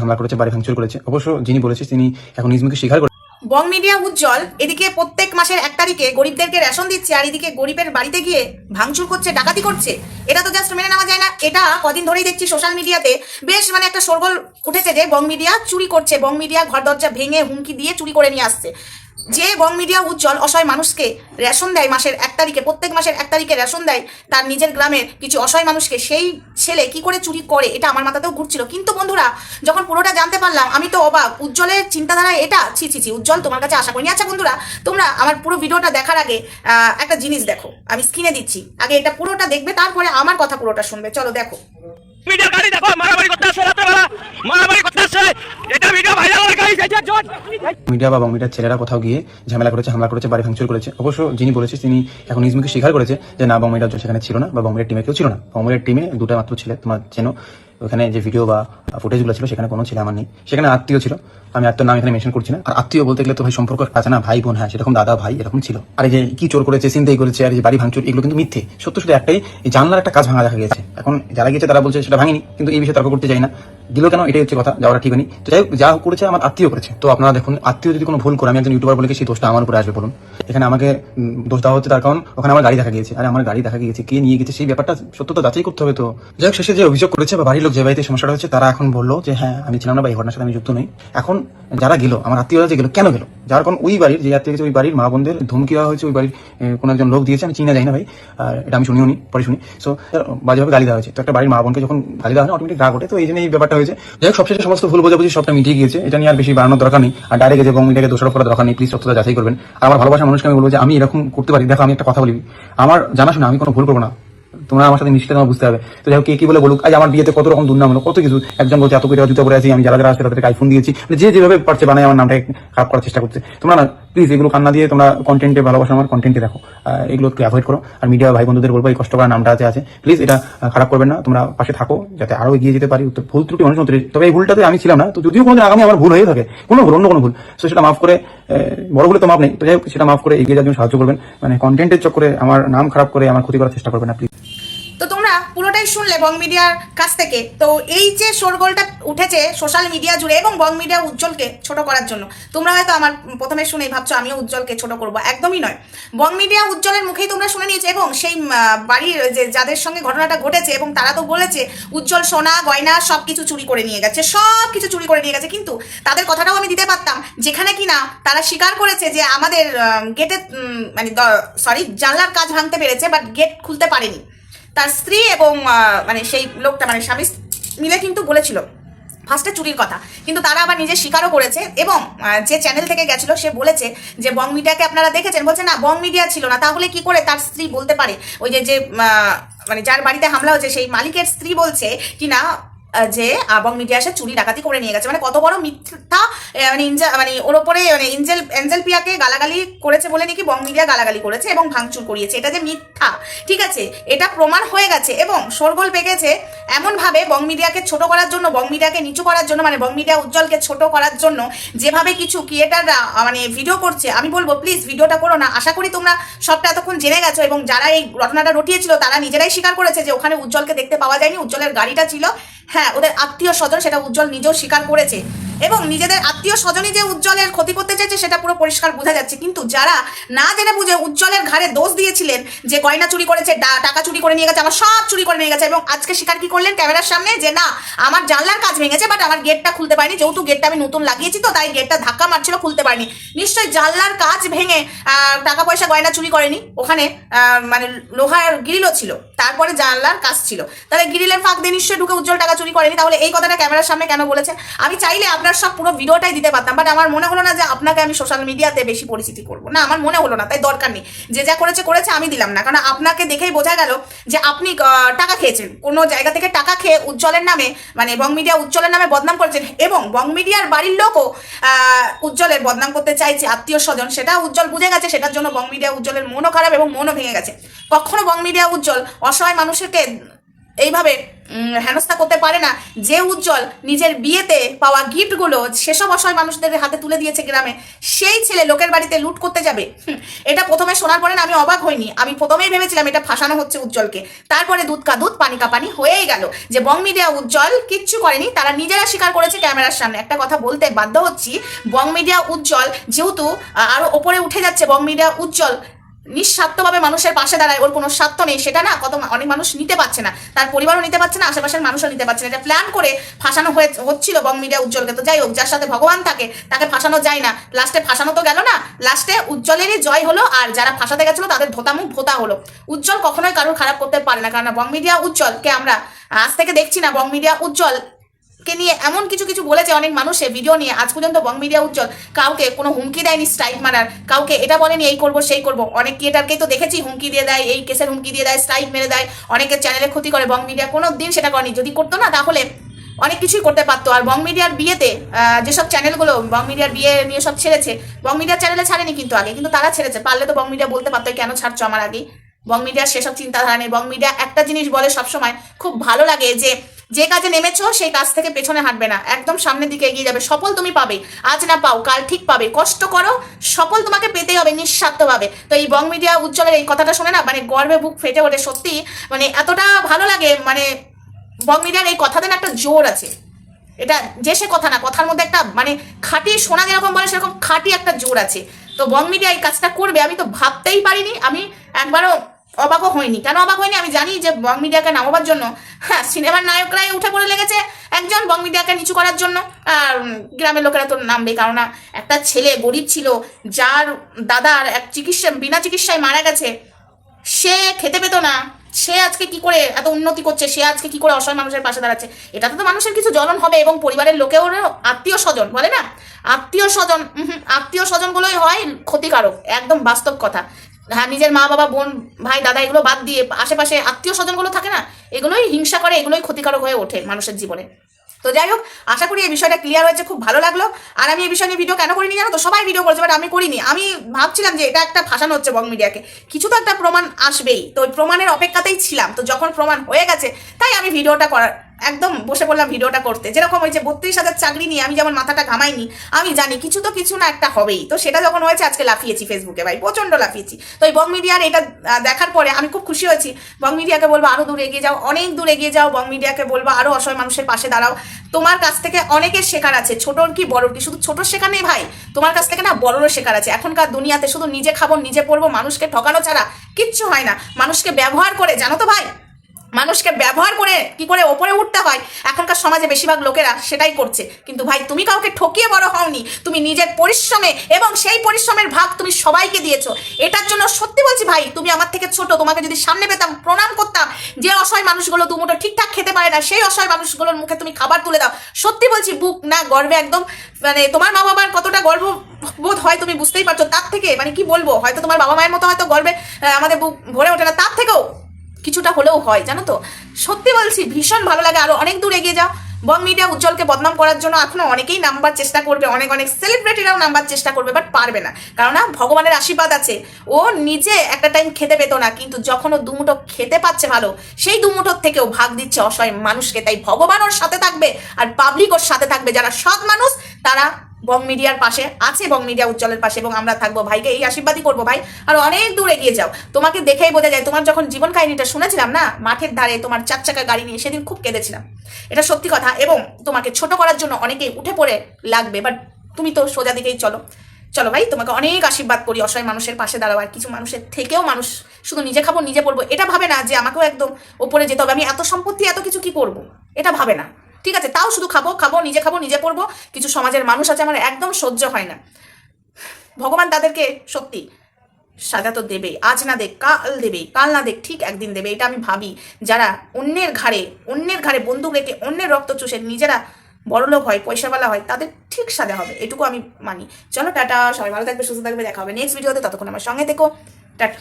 হামলা করেছে, বাড়ি ভাঙচুর করেছে। অবশ্য যিনি বলেছে, তিনি এখন নিজমুখে স্বীকার করে বং মিডিয়া উজ্জ্বল, এদিকে প্রত্যেক মাসের এক তারিখে গরিবদেরকে রেশন দিচ্ছে, আর এদিকে গরিবের বাড়িতে গিয়ে ভাঙচুর করছে, ডাকাতি করছে। এটা তো জাস্ট মেনে নেওয়া যায় না। এটা কদিন ধরেই দেখছি সোশ্যাল মিডিয়াতে বেশ মানে একটা সরগোল উঠেছে যে, বং মিডিয়া চুরি করছে। বং মিডিয়া ঘর দরজা ভেঙে হুমকি দিয়ে চুরি করে নিয়ে আসছে। যে বং মিডিয়া উজ্জ্বল অসহায় মানুষকে রেশন দেয় মাসের এক তারিখে, প্রত্যেক মাসের এক তারিখে রেশন দেয়, তার নিজের গ্রামের কিছু অসহায় মানুষকে, সেই ছেলে কি করে চুরি করে, এটা আমার মাথাতেও ঘুরছিল। কিন্তু বন্ধুরা, যখন পুরোটা জানতে পারলাম, আমি তো অবাক, উজ্জ্বলের চিন্তাধারা এটা? ছি ছি ছি, উজ্জ্বল তোমার কাছে আশা করিনি। আচ্ছা বন্ধুরা, তোমরা আমার পুরো ভিডিওটা দেখার আগে একটা জিনিস দেখো, আমি স্ক্রিনে দিচ্ছি। আগে এটা পুরোটা দেখবে, তারপরে আমার কথা পুরোটা শুনবে। চলো দেখো। মিডিয়ার গাড়ি দেখো মারামারি করতে আসছে রাত্রেবেলা মারামারি করতে আসছে। এটা ভিডিও ভাইরাল হয়ে গাড়ি। যাইছে জন মিডিয়া বা মিডিয়ার ছেলেরা কোথাও গিয়ে ঝামেলা করেছে হামলা করেছে বাড়ি ভাঙচুর করেছে। অবশ্য যিনি বলেছে তিনি এখন নিজ মুখে স্বীকার করেছে যে না বঙ্গমিডিয়া সেখানে ছিল না বা বঙ্গমিডিয়ার টিমে কেউ ছিল না। বঙ্গমিডিয়ার টিমে দুটো মাত্র ছেলে তোমার চেনো ওখানে যে ভিডিও বা ফুটেজগুলো ছিল সেখানে কোনো ছেলে আমার নেই। সেখানে আত্মীয় ছিল। আমি আত্মীয় নাম এখানে মেনশন করছি না। আর আত্মীয় বলতে গেলে তো ভাই সম্পর্ক আছে না ভাই বোন হ্যাঁ সেরকম দাদা ভাই এরকম ছিল। আর এই যে কি চোর করেছে চিন্তাই করেছে আর এই যে বাড়ি ভাঙচুর এগুলো কিন্তু মিথ্যে। সত্য শুধু একটাই জানলার একটা কাজ ভাঙা দেখা গেছে। এখন যারা গেছে তারা বলছে সেটা ভাঙিনি, কিন্তু এই বিষয়ে তর্ক করতে চাই না। দিল কেন? এটাই হচ্ছে কথা যাওয়ার ঠিক নেই তো যাই যা করেছে আমার আত্মীয় করেছে। তো আপনারা দেখুন, আত্মীয় যদি কোনো ভুল করে, আমি একজন ইউটিউবার বলে সেই দোষটা আমার উপরে আসবে বলুন এখানে আমাকে দোষ দেওয়া হচ্ছে তার কারণ, ওখানে আমার গাড়ি দেখা গিয়েছে। আর, আমার গাড়ি দেখা গিয়েছে, কে নিয়ে গেছে, সেই ব্যাপারটা সত্যতা যাচাই করতে হবে তো। যাই হোক, শেষে যে অভিযোগ করেছে বা বাড়ির লোক যে বাড়িতে সমস্যাটা হচ্ছে, তারা এখন বলল যে হ্যাঁ আমি ছিলাম না বা এই ঘটনার সাথে আমি যুক্ত নই। এখন যারা গেল, আমার আত্মীয়রা যে গেল, কেন গেল? যার কারণ ওই বাড়ির, যে আত্মীয় গেছে ওই বাড়ির, মা বোনদের ধমকি দেওয়া হয়েছে ওই বাড়ির কোনো একজন লোক দিয়েছে, আমি চিনা যাই না ভাই। আর এটা আমি শুনিও নি, পরে শুনি। সো বাজেভাবে গালি দেওয়া হয়েছে। তো একটা বাড়ির মা বোনকে যখন গালি দেওয়া হয় অটোমেটিক রাগ ওঠে। তো এই জন্য এই ব্যাপারটা হয়েছে। যাই হোক, সবশেষে সমস্ত ভুল বোঝাবুঝি সবটা মিটিয়ে গিয়েছে। এটা নিয়ে আর বেশি বাড়ানোর দরকার নেই। আর ডাইরেক্ট যে বঙ্গমিটাকে দোষারোপ করার দরকার নেই। প্লিজ সত্যতা যাচাই করবেন। আর আমার ভালোবাসা মানুষকে আমি বলব যে, আমি এরকম করতে পারি। দেখো, আমি একটা কথা বলি। আমার জানাশোনা, আমি কোনো ভুল করব না। তোমরা আমার সাথে মিশতে তোমার বুঝতে হবে। তো যাই হোক, কে কি বলে বলুক। আজ আমার বিয়েতে কত রকম দুর্নাম হলো, কত কিছু। একজন বলছে, এত কোটি জুতো পরে আছি, আমি যারা যারা আসছে তাদেরকে আইফোন দিয়েছি। মানে যে যেভাবে পারছে, বানায় আমার নামটাকে খারাপ করার চেষ্টা করছে। তোমরা না প্লিজ এগুলো কান্না দিয়ে তোমরা কন্টেন্টে ভালোবাসা আমার কন্টেন্টে দেখো। এগুলো অ্যাভয়েড করো। আর মিডিয়া ভাই বন্ধুদের বলব, এই কষ্ট করার নামটা আছে আছে। প্লিজ এটা খারাপ করবেন না। তোমরা পাশে থাকো, যাতে আরও এগিয়ে যেতে পারি। ভুল ত্রুটি মানুষ তবে এই ভুলটাতে আমি ছিলাম না। তো যদিও কোনোদিন আগামী আমার ভুল হয়ে থাকে, কোনো ভুল, অন্য কোনো ভুল। তো সেটা মাফ করে বড় ভুলে তো মাফ নেই। তো যাই হোক, সেটা মাফ করে এগিয়ে যাওয়ার জন্য সাহায্য করবেন। মানে কন্টেন্টের চক্করে, আমার নাম খারাপ করে, আমার ক্ষতি করার চেষ্টা করবেন না প্লিজ পুরোটাই শুনলে বং মিডিয়ার কাছ থেকে। তো এই যে শোরগোলটা উঠেছে সোশ্যাল মিডিয়া জুড়ে এবং বং মিডিয়া উজ্জ্বলকে ছোট করার জন্য, তোমরা হয়তো আমার প্রথমে শুনেই ভাবছ আমিও উজ্জ্বলকে ছোট করব। একদমই নয়। বং মিডিয়া উজ্জ্বলের মুখেই তোমরা শুনে নিয়েছো এবং সেই বাড়ির যে যাদের সঙ্গে ঘটনাটা ঘটেছে এবং তারা তো বলেছে, উজ্জ্বল সোনা, গয়না সব কিছু চুরি করে নিয়ে গেছে সব কিছু চুরি করে নিয়ে গেছে। কিন্তু তাদের কথাটাও আমি দিতে পারতাম, যেখানে কি না তারা স্বীকার করেছে যে আমাদের গেটে মানে সরি জানলার কাজ ভাঙতে পেরেছে বাট গেট খুলতে পারেনি। তার স্ত্রী এবং মানে সেই লোকটা মানে স্বামী মিলে কিন্তু বলেছিল ফার্স্টে চুরির কথা। কিন্তু তারা আবার নিজে স্বীকারও করেছে এবং যে চ্যানেল থেকে গেছিল, সে বলেছে যে বং মিডিয়াকে আপনারা দেখেছেন? বলছে, না, বং মিডিয়া ছিল না। তাহলে কি করে তার স্ত্রী বলতে পারে? ওই যে যে মানে যার বাড়িতে হামলা হয়েছে, সেই মালিকের স্ত্রী বলছে কি না যে বং মিডিয়া এসে চুরি ডাকাতি করে নিয়ে গেছে। মানে কত বড় মিথ্যা মানে ইঞ্জা মানে ওর ওপরে মানে ইঞ্জেল এঞ্জেল পিয়াকে গালাগালি করেছে বলে নাকি বং মিডিয়া গালাগালি করেছে এবং ভাঙচুর করিয়েছে। এটা যে মিথ্যা, ঠিক আছে? এটা প্রমাণ হয়ে গেছে এবং শোরগোল পেকেছে এমনভাবে বং মিডিয়াকে ছোট করার জন্য, বং মিডিয়াকে নিচু করার জন্য মানে বং মিডিয়া উজ্জ্বলকে ছোট করার জন্য যেভাবে কিছু ক্রিয়েটাররা মানে ভিডিও করছে, আমি বলব প্লিজ ভিডিওটা করো না। আশা করি তোমরা সবটা এতক্ষণ জেনে গেছো এবং যারা এই ঘটনাটা রটিয়েছিল, তারা নিজেরাই স্বীকার করেছে যে ওখানে উজ্জ্বলকে দেখতে পাওয়া যায়নি, উজ্জ্বলের গাড়িটা ছিল হ্যাঁ ওদের আত্মীয় স্বজন সেটা উজ্জ্বল নিজেও স্বীকার করেছে। এবং নিজেদের আত্মীয় স্বজনই যে উজ্জ্বলের ক্ষতি করতে চাইছে, সেটা পুরো পরিষ্কার বোঝা যাচ্ছে। কিন্তু যারা না জেনে বুঝে উজ্জ্বলের ঘাড়ে দোষ দিয়েছিলেন, যে গয়না চুরি করেছে টাকা চুরি করে নিয়ে গেছে আমার সব চুরি করে নিয়ে গেছে, এবং আজকে স্বীকার কি করলেন ক্যামেরার সামনে? যে না, আমার জানলার কাজ ভেঙেছে বাট আমার গেটটা খুলতে পারিনি। যেহেতু গেটটা আমি নতুন লাগিয়েছি তো, তাই গেটটা ধাক্কা মারছিল, খুলতে পারিনি। নিশ্চয়ই জানলার কাজ ভেঙে টাকা পয়সা গয়না চুরি করেনি। ওখানে মানে লোহার গ্রিলও ছিল। তারপরে জানলার কাজ ছিল। তাহলে গ্রিলের ফাঁক দিয়ে নিশ্চয়ই ঢুকে উজ্জ্বল টাকা চুরি করেনি। তাহলে এই কথাটা ক্যামেরার সামনে কেন বলেছেন আমি চাইলে আপনার সব পুরো ভিডিওটাই দিতে পারতাম। বাট আমার মনে হলো না যে আপনাকে আমি সোশ্যাল মিডিয়াতে বেশি পরিচিতি করব। না, আমার মনে হলো না, তাই দরকার নেই। যে যা করেছে করেছে, আমি দিলাম না। কারণ আপনাকে দেখেই বোঝা গেল যে আপনি টাকা খেয়েছেন। কোনো জায়গা থেকে টাকা খেয়ে উজ্জ্বলের নামে মানে বং মিডিয়া উজ্জ্বলের নামে বদনাম করেছেন। এবং বং মিডিয়ার বাড়ির লোকও উজ্জ্বলের বদনাম করতে চাইছে আত্মীয় স্বজন। সেটা উজ্জ্বল বুঝে গেছে, সেটার জন্য বং মিডিয়া উজ্জ্বলের মনও খারাপ এবং মনও ভেঙে গেছে। কখনো বং মিডিয়া উজ্জ্বল অসহায় মানুষকে এইভাবে হেনস্থা করতে পারে না। যে উজ্জ্বল নিজের বিয়েতে পাওয়া গিফটগুলো সেসব অসহায় মানুষদের হাতে তুলে দিয়েছে গ্রামে সেই ছেলে লোকের বাড়িতে লুট করতে যাবে? এটা প্রথমে শোনার পরে আমি অবাক হইনি। আমি প্রথমেই ভেবেছিলাম এটা ফাঁসানো হচ্ছে উজ্জ্বলকে। তারপরে দুধ কা দুধ পানি কাপানি হয়েই গেল। যে বং মিডিয়া উজ্জ্বল কিচ্ছু করেনি তারা নিজেরা স্বীকার করেছে ক্যামেরার সামনে। একটা কথা বলতে বাধ্য হচ্ছি বং মিডিয়া উজ্জ্বল যেহেতু আহ, আরও ওপরে উঠে যাচ্ছে বং মিডিয়া উজ্জ্বল নিঃস্বার্থভাবে মানুষের পাশে দাঁড়ায়, ওর কোনো স্বার্থ নেই, সেটা না, কত অনেক মানুষ নিতে পারছে না, তার পরিবারও নিতে পারছে না, আশেপাশের মানুষও নিতে পারছে না। এটা প্ল্যান করে ফাঁসানো হয়ে হচ্ছিল বং মিডিয়া উজ্জ্বলকে। তো যাই হোক, যার সাথে ভগবান থাকে, তাকে ফাঁসানো যায় না। লাস্টে ফাঁসানো তো গেল না লাস্টে উজ্জ্বলেরই জয় হলো, আর যারা ফাঁসাতে গেছিল, তাদের ধোতামুখ ভোতা হলো। উজ্জ্বল কখনোই কারোর খারাপ করতে পারে না কারণ বং মিডিয়া উজ্জ্বলকে আমরা আজ থেকে দেখছি না, বং মিডিয়া উজ্জ্বল কে নিয়ে এমন কিছু কিছু বলেছে, অনেক মানুষে ভিডিও নিয়ে। আজ পর্যন্ত বং মিডিয়া উজ্জ্বল কাউকে কোনো হুমকি দেয়নি স্ট্রাইক মারার। কাউকে এটা বলেনি, এই করব, সেই করব। অনেক ক্রিয়েটারকেই তো দেখেছি হুমকি দিয়ে দেয়, এই কেসের হুমকি দিয়ে দেয় স্ট্রাইক মেরে দেয়। অনেকের চ্যানেলে ক্ষতি করে, বং মিডিয়া কোনো দিন সেটা করেনি। যদি করতো না, তাহলে অনেক কিছুই করতে পারতো। আর বং মিডিয়ার বিয়েতে যেসব চ্যানেলগুলো বং মিডিয়ার বিয়ে নিয়ে সব ছেড়েছে, বং মিডিয়ার চ্যানেলে ছাড়েনি কিন্তু আগে। কিন্তু তারা ছেড়েছে। পারলে তো বং মিডিয়া বলতে পারতো কেন ছাড়ছো আমার আগেই বং মিডিয়ার সেসব চিন্তাধারা নেই। বং মিডিয়া একটা জিনিস বলে সবসময়, খুব ভালো লাগে যে যে কাজে নেমেছো, সেই কাজ থেকে পেছনে হাঁটবে না। একদম সামনের দিকে এগিয়ে যাবে। সফল তুমি পাবে। আজ না পাও, কাল ঠিক পাবে। কষ্ট করো, সফল তোমাকে পেতেই হবে নিঃস্বার্থভাবে। তো এই বং মিডিয়া উজ্জ্বলের এই কথাটা শুনে না মানে গর্বে বুক ফেটে ওঠে সত্যি। মানে এতটা ভালো লাগে মানে বং মিডিয়ার এই কথাতে না একটা জোর আছে। এটা যে সে কথা না, কথার মধ্যে একটা মানে খাঁটি সোনা যেরকম বলে, সেরকম খাঁটি একটা জোর আছে। তো বং মিডিয়া এই কাজটা করবে, আমি তো ভাবতেই পারিনি। আমি একবারও অবাকও হয়নি। কেন অবাক হয়নি? আমি জানি যে বং মিডিয়াকে নামাবার জন্য হ্যাঁ সিনেমার নায়করাই উঠে পড়ে লেগেছে একজন বং মিডিয়াকে নিচু করার জন্য। আর গ্রামের লোকেরা তো নামবে কারণ একটা ছেলে গরিব ছিল, যার দাদার এক চিকিৎসা, বিনা চিকিৎসায় মারা গেছে। সে খেতে পেতো না। সে আজকে কি করে এত উন্নতি করছে? সে আজকে কি করে অসহায় মানুষের পাশে দাঁড়াচ্ছে? এটাতে তো মানুষের কিছু জ্বলন হবে এবং পরিবারের লোকেও আত্মীয় স্বজন, বলে না? আত্মীয় স্বজন আত্মীয় স্বজনগুলোই হয় ক্ষতিকারক, একদম বাস্তব কথা। নিজের মা, বাবা, বোন, ভাই, দাদা, এগুলো বাদ দিয়ে আশেপাশে আত্মীয় স্বজনগুলো থাকে না, এগুলোই হিংসা করে, এগুলোই ক্ষতিকারক হয়ে ওঠে মানুষের জীবনে। তো যাই হোক, আশা করি এই বিষয়টা ক্লিয়ার হয়েছে, খুব ভালো লাগল। আর আমি এই বিষয় নিয়ে ভিডিও কেন করিনি জানো তো? সবাই ভিডিও করেছে বাট আমি করিনি। আমি ভাবছিলাম যে এটা একটা ফাঁসানো হচ্ছে বং মিডিয়াকে কিছু তো একটা প্রমাণ আসবেই। তো প্রমাণের অপেক্ষাতেই ছিলাম। তো যখন প্রমাণ হয়ে গেছে, তাই আমি ভিডিওটা করার একদম বসে পড়লাম ভিডিওটা করতে। যেরকম যে বত্রিশ হাজার চাকরি নিয়ে আমি যেমন মাথাটা ঘামাইনি, আমি জানি কিছু তো কিছু না একটা হবেই। তো সেটা যখন হয়েছে, আজকে লাফিয়েছি ফেসবুকে ভাই প্রচণ্ড লাফিয়েছি। তো এই বং মিডিয়ার এটা দেখার পরে আমি খুব খুশি হয়েছি। বং মিডিয়াকে বলব আরও দূর এগিয়ে যাও, অনেক দূর এগিয়ে যাও। বং মিডিয়াকে বলব আরও অসহায় মানুষের পাশে দাঁড়াও। তোমার কাছ থেকে অনেকের শেখার আছে, ছোটর কি বড়র কি? শুধু ছোট শেখা নেই ভাই, তোমার কাছ থেকে না বড়রও শেখার আছে। এখনকার দুনিয়াতে শুধু নিজে খাব, নিজে পড়ব, মানুষকে ঠকানো ছাড়া কিচ্ছু হয় না। মানুষকে ব্যবহার করে, জানো তো ভাই? মানুষকে ব্যবহার করে কি করে ওপরে উঠতে হয়? এখনকার সমাজে বেশিরভাগ লোকেরা সেটাই করছে। কিন্তু ভাই, তুমি কাউকে ঠকিয়ে বড় হওনি। তুমি নিজের পরিশ্রমে এবং সেই পরিশ্রমের ভাগ তুমি সবাইকে দিয়েছ। এটার জন্য সত্যি বলছি ভাই, তুমি আমার থেকে ছোট, তোমাকে যদি সামনে পেতাম, প্রণাম করতাম, যে অসহায় মানুষগুলো দুমুটো ঠিকঠাক খেতে পারে না, সেই অসহায় মানুষগুলোর মুখে তুমি খাবার তুলে দাও। সত্যি বলছি, বুক, না, গর্বে একদম মানে তোমার মা বাবার কতটা গর্ব বোধ হয় তুমি বুঝতেই পারছ। তার থেকে মানে কি বলব, হয়তো তোমার বাবা মায়ের মতো হয়তো গর্বে আমাদের বুক ভরে ওঠে না। তার থেকেও কিছুটা হলেও হয়, জানো তো? সত্যি বলছি, ভীষণ ভালো লাগে। আরও অনেক দূর এগিয়ে যাও। বং মিডিয়া উজ্জ্বলকে বদনাম করার জন্য এখনও অনেকেই নাম্বার চেষ্টা করবে, অনেক অনেক সেলিব্রিটিরাও নাম্বার চেষ্টা করবে বাট পারবে না। কারণ ভগবানের আশীর্বাদ আছে। ও নিজে একটা টাইম খেতে পেতো না, কিন্তু যখন ও দুমুঠো খেতে পাচ্ছে ভালো, সেই দুমুঠোর থেকেও ভাগ দিচ্ছে অসহায় মানুষকে। তাই ভগবান ওর সাথে থাকবে, আর পাবলিক ওর সাথে থাকবে। যারা সৎ মানুষ, তারা বং মিডিয়ার পাশে আছে বং মিডিয়া উজ্জ্বলের পাশে এবং আমরা থাকব ভাইকে এই আশীর্বাদই করব, ভাই। আর অনেক দূর এগিয়ে যাও। তোমাকে দেখেই বোঝা যায়, তোমার যখন জীবন কাহিনীটা শুনেছিলাম না, মাঠের ধারে তোমার চার চাকা গাড়ি নিয়ে সেদিন খুব কেঁদেছিলাম। এটা সত্যি কথা এবং তোমাকে ছোট করার জন্য অনেকেই উঠে পড়ে লাগবে বাট তুমি তো সোজা দিকেই চলো। চলো, ভাই, তোমাকে অনেক আশীর্বাদ করি, অসহায় মানুষের পাশে দাঁড়াও, আর কিছু মানুষের থেকেও মানুষ শুধু নিজে খাব, নিজে পড়ব। এটা ভাবে না যে আমাকেও একদম ওপরে যেতে হবে। আমি এত সম্পত্তি, এত কিছু কি করব? এটা ভাবে না। ঠিক আছে, তাও শুধু খাব খাব, নিজে খাব, নিজে পড়ব কিছু সমাজের মানুষ আছে, আমার একদম সহ্য হয় না। ভগবান তাদেরকে সত্যি সাজা তো দেবে আজ না দেখ, কাল দেবে কাল না দেখ, ঠিক একদিন দেবে, এটা আমি ভাবি। যারা অন্যের ঘাড়ে অন্যের ঘাড়ে বন্দুক রেখে অন্যের রক্ত চুষে নিজেরা বড়লোক হয়, পয়সাওয়ালা হয়, তাদের ঠিক সাজা হবে, এটুকু আমি মানি। চলো, টাটা, সবাই ভালো থাকবে, সুস্থ থাকবে, দেখা হবে নেক্সট ভিডিওতে ততক্ষণ আমার সঙ্গে থেকো, টাটা।